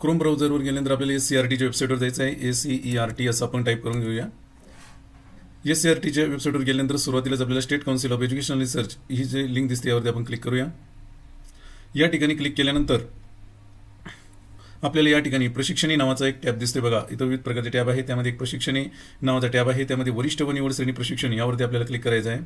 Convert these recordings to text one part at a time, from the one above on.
Chrome ब्राउझरवर गेल्यानंतर आपल्याला S C R टीच्या वेबसाईटवर जायचं आहे. A C E R T असं आपण टाईप करून घेऊया. एस सी आर टीच्या वेबसाईटवर गेल्यानंतर सुरुवातीलाच आपल्याला State Council of Educational Research ही जे लिंक दिसते यावरती आपण क्लिक करूया. या ठिकाणी क्लिक केल्यानंतर आपल्याला या ठिकाणी प्रशिक्षणी नावाचा एक टॅब दिसते बघा. इथं विविध प्रकारचे टॅब आहे त्यामध्ये एक प्रशिक्षणी नावाचा टॅब आहे. त्यामध्ये वरिष्ठ व निवड श्रेणी प्रशिक्षण यावरती आपल्याला क्लिक करायचं आहे.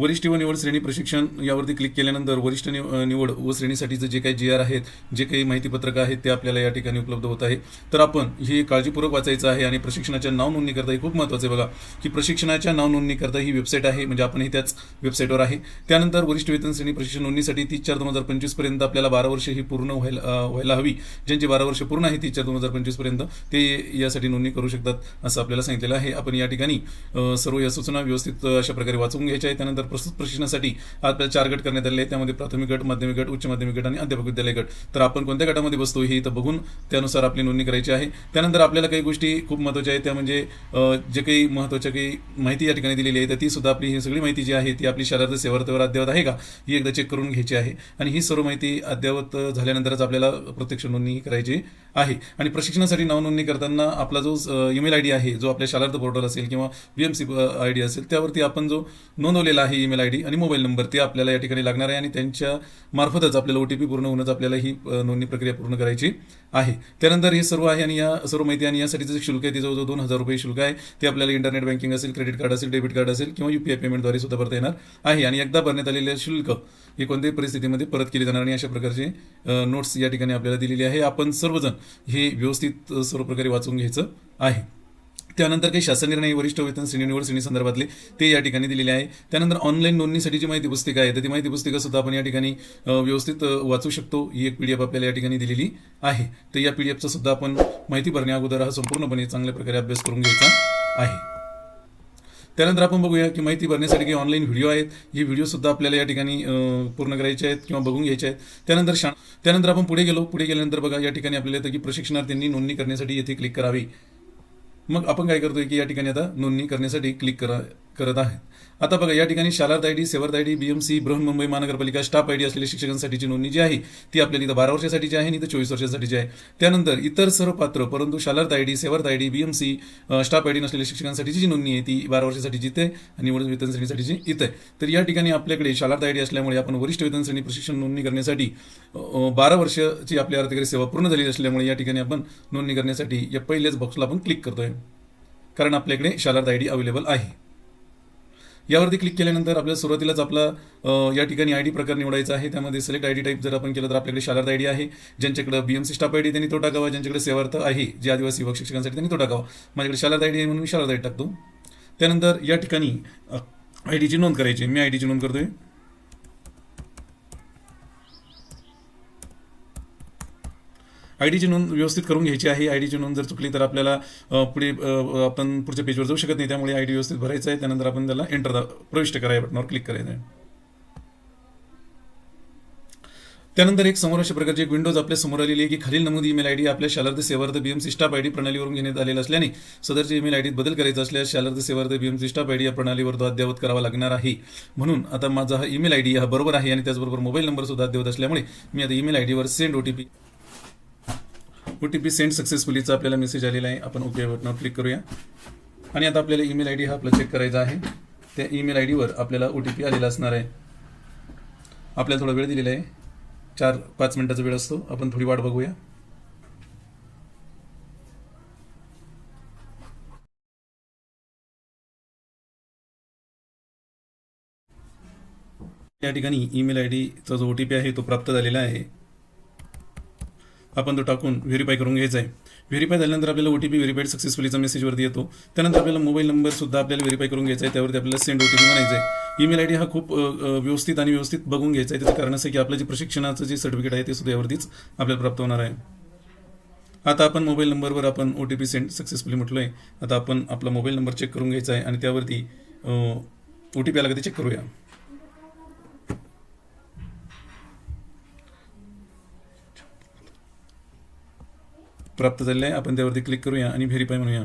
वरिष्ठ व निवड श्रेणी प्रशिक्षण यावरती क्लिक केल्यानंतर वरिष्ठ निव- निवड व श्रेणीसाठीचं जे काही जी आर आहेत जे काही माहितीपत्रक आहेत ते आपल्याला या ठिकाणी उपलब्ध होत आहे. तर आपण हे काळजीपूर्वक वाचायचं आहे आणि प्रशिक्षणाच्या नाव नोंदणी करता हे खूप महत्त्वाचं आहे बघा. की प्रशिक्षणाच्या नाव नोंदणी करता ही वेबसाईट आहे म्हणजे आपण ही त्याच वेबसाईटवर आहे. त्यानंतर वरिष्ठ वेतन श्रेणी प्रशिक्षण नोंदणीसाठी तीस चार दोन हजार पंचवीसपर्यंत आपल्याला बारा वर्ष ही पूर्ण व्हायला व्हायला हवी. ज्यांची बारा वर्ष पूर्ण आहे तीस चार दोन हजार पंचवीसपर्यंत ते यासाठी नोंदणी करू शकतात असं आपल्याला सांगितलेलं आहे. आपण या ठिकाणी सर्व या सूचना व्यवस्थित अशा प्रकारे वाचून घ्यायच्या आहे त्यानंतर प्रस्तुत प्रशिक्षणासाठी आपल्याला चार गट करण्यात आले त्यामध्ये प्राथमिक गट माध्यमिक गट उच्च माध्यमिक गट आणि अध्यापक विद्यालय गट. तर आपण कोणत्या गटामध्ये बसतो हे इथं बघून त्यानुसार आपली नोंदणी करायची आहे. त्यानंतर आपल्याला काही गोष्टी खूप महत्त्वाच्या आहेत. त्या म्हणजे जे काही महत्त्वाच्या काही माहिती या ठिकाणी दिलेली आहे तर ती सुद्धा आपली ही सगळी माहिती जी आहे ती आपली शारार्थ सेवार्थवर अद्ययावत आहे का? ही एकदा चेक करून घ्यायची आहे. आणि ही सर्व माहिती अद्ययावत झाल्यानंतरच आपल्याला प्रत्यक्ष नोंदणी करायची आहे. आणि प्रशिक्षणासाठी नावनोंदणी करताना आपला जो ईमेल आय डी आहे जो आपल्या शालार्थ पोर्टल असेल किंवा B M C I D असेल त्यावरती आपण जो नोंदवलेला आहे ईमेल आय डी आणि मोबाईल नंबर ते आपल्याला या ठिकाणी लागणार आहे आणि त्यांच्या मार्फतच आपल्याला ओ टी पी पूर्ण होऊनच आपल्याला ही नोंदणी प्रक्रिया पूर्ण करायची आहे. त्यानंतर हे सर्व आहे आणि या सर्व माहिती आणि यासाठीचं जे शुल्क आहे ते जवळजवळ दोन हजार रुपये शुल्क आहे. ते आपल्याला इंटरनेट बँकिंग असेल क्रेडिट कार्ड असेल डेबिट कार्ड असेल किंवा युपीआय पेमेंटद्वारे सुद्धा भरता येणार आहे. आणि एकदा भरण्यात आलेले शुल्क हे कोणत्याही परिस्थितीमध्ये परत केले जाणार आणि अशा प्रकारचे नोट्स या ठिकाणी आपल्याला दिलेली आहे. आपण सर्वजण हे व्यवस्थित सर्व प्रकारे वाचून घ्यायचं आहे. त्यानंतर काही शासन निर्णय वरिष्ठ वेतन श्रेणी निवड श्रेणी संदर्भातले ते या ठिकाणी दिलेले आहे. त्यानंतर ऑनलाईन नोंदणीसाठी जी माहिती पुस्तिका आहे तर ती माहिती पुस्तिका सुद्धा आपण या ठिकाणी व्यवस्थित वाचू शकतो. ही एक पीडीएफ आपल्याला या ठिकाणी दिलेली आहे. तर या पीडीएफचा सुद्धा आपण माहिती भरण्या अगोदर हा संपूर्णपणे चांगल्या प्रकारे अभ्यास करून घ्यायचा आहे. त्यानंतर आपण बघूया की माहिती भरण्यासाठी काही ऑनलाईन व्हिडिओ आहेत. हे व्हिडिओ सुद्धा आपल्याला या ठिकाणी पूर्ण करायचे आहेत किंवा बघून घ्यायचे आहेत. त्यानंतर शा त्यानंतर आपण पुढे गेलो. पुढे गेल्यानंतर बघा या ठिकाणी आपल्याला येतं की प्रशिक्षणार्थींनी नोंदणी करण्यासाठी येथे क्लिक करावी. मग आपण काय करतोय की या ठिकाणी आता नोंदणी करण्यासाठी क्लिक करा. करत आहे आता बघा या ठिकाणी Shalarth I D Sevarth I D BMC Brihanmumbai महानगरपालिका स्टाफ आय डी असलेल्या शिक्षकांसाठीची नोंदणी जी आहे ती आपल्याला इथं बारा वर्षासाठीची आहे आणि इथं चोवीस वर्षासाठीची आहे. त्यानंतर इतर सर्व पात्र परंतु Shalarth I D Sevarth I D BMC staff I D नसलेल्या शिक्षकांसाठीची जी नोंदणी आहे ती बारा वर्षासाठीची इथे आणि वरिष्ठ वेतन श्रेणीसाठीची इथं. आहे तर या ठिकाणी आपल्याकडे शालार्थ आय डी असल्यामुळे आपण वरिष्ठ वेतन श्रेणी प्रशिक्षण नोंदणी करण्यासाठी बारा वर्षाची आपली अर्थकारी सेवा पूर्ण झालेली असल्यामुळे या ठिकाणी आपण नोंदणी करण्यासाठी या पहिल्याच बॉक्सला आपण क्लिक करतोय. कारण आपल्याकडे शालार्थ आय डी अवेलेबल आहे. यावरती क्लिक केल्यानंतर आपल्याला सुरुवातीलाच आपला या ठिकाणी आय डी प्रकार निवडायचा आहे. त्यामध्ये सिलेक्ट आय डी टाईप जर आपण केलं तर आपल्याकडे शालार्थ आय डी आहे ज्यांच्याकडे बीएमसी स्टाफ आय डी त्यांनी तो टाकावा. ज्यांच्याकडे सेवार्थ आहे जे आदिवासी युवक शिक्षकांसाठी त्यांनी तो टाकावा. माझ्याकडे शालार्थ आय डी आहे म्हणून मी शालार्थ आय डी टाकतो. त्यानंतर या ठिकाणी आय डीची नोंद करायची आहे. मी आय डीची नोंद करतोय. आय डीची नोंद व्यवस्थित करून घ्यायची आहे. आय डीची नोंद जर चुकली तर आपल्याला पुढे आपण पुढच्या पेजवर जाऊ शकत नाही. त्यामुळे आय डी व्यवस्थित भरायचं आहे. त्यानंतर आपण त्याला एंटर दा प्रविष्ट करायला बटनावर क्लिक करायचं आहे. त्यानंतर एक समोर अशा प्रकारची एक विंडोज आपल्यासमोर आलेली आहे की खालील नमूद ईमेल आयडी आपल्या Shalarth Sevarth BMC staff ID प्रणालीवरून घेण्यात आलेला असल्याने सदरच्या ईमेल आयडीत बदल करायचा असल्यास Shalarth Sevarth BMC staff ID या प्रणालीवर तो अद्ययावत करावा लागणार आहे. म्हणून आता माझा हा ईमेल आयडी हा बरोबर आहे आणि त्याचबरोबर मोबाईल नंबर सुद्धा अद्ययावत असल्यामुळे मी आता email आयडीवर send OTP O T P send सक्सेसफुलीचा आपल्याला मेसेज आलेला आहे. आपण ओके बटनावर क्लिक करूया. आणि आता आपल्याला ईमेल आय डी हा आपला चेक करायचा आहे. त्या ईमेल आय डीवर आपल्याला ओ टी पी आलेला असणार आहे. आपल्याला थोडा वेळ दिलेला आहे. चार पाच मिनिटाचा वेळ असतो. आपण थोडी वाट बघूया. या ठिकाणी ईमेल आय डीचा जो ओ टी पी आहे तो प्राप्त झालेला आहे. आपण तो टाकून व्हेरीफाय करून घ्यायचा आहे. व्हेरीफाय झाल्यानंतर आपल्याला ओ टी पी व्हेरीफाईड सक्सेसफुलीचा मेसेजवरती येतो त्यानंतर आपल्याला मोबाईल नंबरसुद्धा आपल्याला व्हेरीफाय करून घ्यायचा आहे त्यावरती आपल्याला सेंड ओ टी पी म्हणायचं आहे. ईमेल आय डी हा खूप व्यवस्थित आणि व्यवस्थित बघून घ्यायचा आहे. त्याचं कारण असं की आपलं जे प्रशिक्षणाचं जे सर्टिफिकेट आहे ते सुद्धा यावरतीच आपल्याला प्राप्त होणार आहे. आता आपण मोबाईल नंबरवर आपण O T P send successfully म्हटलो आहे आता आपण आपला मोबाईल नंबर चेक करून घ्यायचा आहे आणि त्यावरती ओ टी पी आला का ते चेक करूया. प्राप्त झालेलं आहे. आपण त्यावरती क्लिक करूया आणि व्हेरीफाय म्हणूया.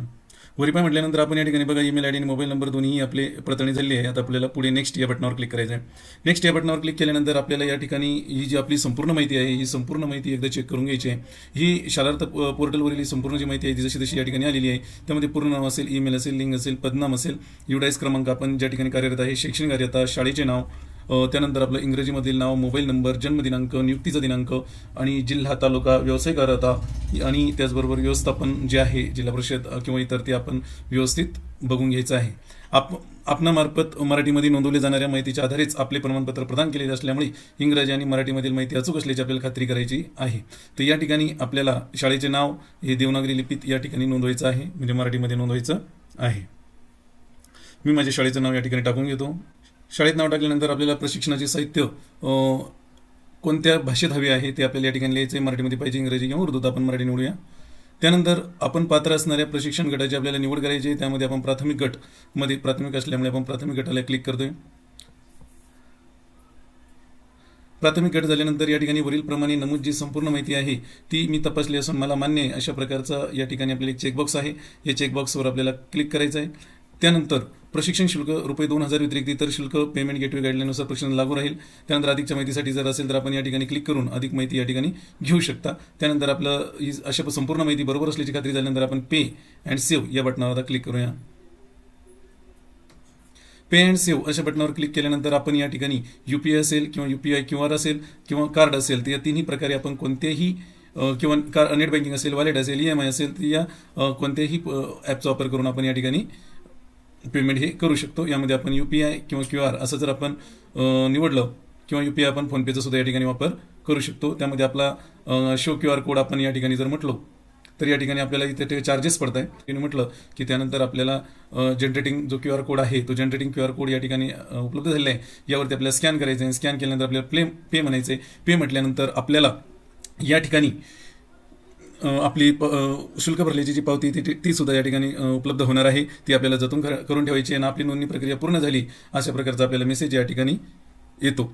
व्हेरीफाय म्हटल्यानंतर आपण या ठिकाणी बघा ईमेल आय डी आणि मोबाईल नंबर दोन्ही आपले पडताळणी झाली आहे. आता आपल्याला पुढे नेक्स्ट या बटनावर क्लिक करायचं आहे नेक्स्ट या बटनावर क्लिक केल्यानंतर आपल्याला या ठिकाणी ही जी आपली संपूर्ण माहिती आहे ही संपूर्ण माहिती एकदा चेक करून घ्यायची आहे. ही शालार्थ पोर्टलवरील ही संपूर्ण जी माहिती आहे ती जशी जशी या ठिकाणी आलेली आहे. त्यामध्ये पूर्ण नाव असेल ईमेल असेल लिंक असेल पदनाम असेल युडाईस क्रमांक आपण ज्या ठिकाणी कार्यरत आहे शैक्षणिक कार्यता शाळेचे नाव त्यानंतर आपलं इंग्रजीमधील नाव मोबाईल नंबर जन्मदिनांक नियुक्तीचा दिनांक आणि जिल्हा तालुका व्यवसाय अर्हता आणि त्याचबरोबर व्यवस्थापन जे आहे जिल्हा परिषद किंवा इतर ते आपण व्यवस्थित बघून घ्यायचं आहे. आप आपणामार्फत मराठीमध्ये नोंदवल्या जाणाऱ्या माहितीच्या आधारेच आपले प्रमाणपत्र प्रदान केलेले असल्यामुळे इंग्रजी आणि मराठीमधील माहिती अचूक असल्याची आपल्याला खात्री करायची आहे. तर या ठिकाणी आपल्याला शाळेचे नाव हे देवनागरी लिपीत या ठिकाणी नोंदवायचं आहे म्हणजे मराठीमध्ये नोंदवायचं आहे. मी माझ्या शाळेचं नाव या ठिकाणी टाकून घेतो. शाळेत नाव टाकल्यानंतर आपल्याला प्रशिक्षणाचे साहित्य कोणत्या भाषेत हवे आहे ते आपल्याला या ठिकाणी लिहायचं आहे मराठीमध्ये पाहिजे इंग्रजी किंवा उर्दूत आपण मराठी निवडूया. त्यानंतर आपण पात्र असणाऱ्या प्रशिक्षण गटाची आपल्याला निवड करायची आहे. त्यामध्ये आपण प्राथमिक गटमध्ये प्राथमिक असल्यामुळे आपण प्राथमिक गटाला क्लिक करतोय. प्राथमिक गट झाल्यानंतर या ठिकाणी वरील प्रमाणे नमूद जी संपूर्ण माहिती आहे ती मी तपासली असून मला मान्य आहे अशा प्रकारचा या ठिकाणी आपल्याला एक चेकबॉक्स आहे. या चेकबॉक्सवर आपल्याला क्लिक करायचं आहे त्यानंतर प्रशिक्षण शुल्क रुपये दोन हजार व्यतिरिक्त इतर शुल्क पेमेंट गेटवे गाईडलाईनुसार प्रशिक्षण लागू राहील. त्यानंतर अधिकच्या माहितीसाठी जर असेल तर आपण या ठिकाणी क्लिक करून अधिक माहिती या ठिकाणी घेऊ शकता. त्यानंतर आपलं ही अशा संपूर्ण माहिती बरोबर असल्याची खात्री झाल्यानंतर आपण पे अँड सेव्ह या बटनावर आता क्लिक करूया. पे अँड सेव्ह अशा बटनावर क्लिक केल्यानंतर आपण या ठिकाणी यू पी आय असेल किंवा U P I Q R असेल किंवा कार्ड असेल तर या तिन्ही प्रकारे आपण कोणत्याही किंवा कार नेट बँकिंग असेल वॉलेट असेल ई एम आय असेल तर या कोणत्याही ॲपचा वापर करून आपण या ठिकाणी पेमेंट हे करू शकतो. यामध्ये आपण यू पी आय किंवा क्यू आर असं जर आपण निवडलं किंवा यू पी आय आपण फोनपेचा सुद्धा या ठिकाणी वापर करू शकतो. त्यामध्ये आपला शो क्यू आर कोड आपण या ठिकाणी जर म्हटलो तर या ठिकाणी आपल्याला इथे ते चार्जेस पडत आहे त्यांनी म्हटलं की त्यानंतर आपल्याला जनरेटिंग जो क्यू आर कोड आहे तो जनरेटिंग क्यू आर कोड या ठिकाणी उपलब्ध झालेला आहे. यावरती आपल्याला स्कॅन करायचं आहे स्कॅन केल्यानंतर आपल्याला प्ले पे म्हणायचं आहे पे म्हटल्यानंतर आपल्याला या ठिकाणी आपली प- शुल्क भरल्याची जी पावती ती ती सुद्धा या ठिकाणी उपलब्ध होणार आहे. ती आपल्याला जतून कर- करून ठेवायची आणि आपली नोंदणी प्रक्रिया पूर्ण झाली अशा प्रकारचा आपल्याला मेसेज या ठिकाणी येतो.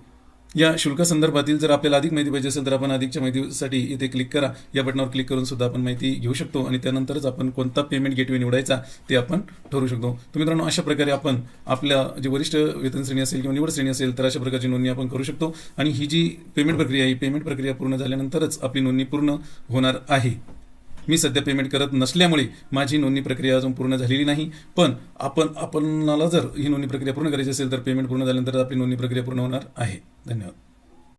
या शुल्कासंदर्भातील जर आपल्याला अधिक माहिती पाहिजे असेल तर आपण अधिकच्या माहितीसाठी इथे क्लिक करा. या बटनावर क्लिक करून सुद्धा आपण माहिती घेऊ शकतो आणि त्यानंतरच आपण कोणता पेमेंट गेटवे निवडायचा ते आपण ठरवू शकतो. तर मित्रांनो अशा प्रकारे आपण आपल्या जे वरिष्ठ वेतन श्रेणी असेल किंवा निवड श्रेणी असेल तर अशा प्रकारची नोंदणी आपण करू शकतो. आणि ही जी पेमेंट प्रक्रिया आहे पेमेंट प्रक्रिया पूर्ण झाल्यानंतरच आपली नोंदणी पूर्ण होणार आहे. मी सध्या पेमेंट करत नसल्यामुळे माझी नोंदणी प्रक्रिया अजून पूर्ण झालेली नाही. पण आपण आपणाला जर ही नोंदणी प्रक्रिया पूर्ण करायची असेल तर पेमेंट पूर्ण झाल्यानंतर आपली नोंदणी प्रक्रिया पूर्ण होणार आहे. धन्यवाद.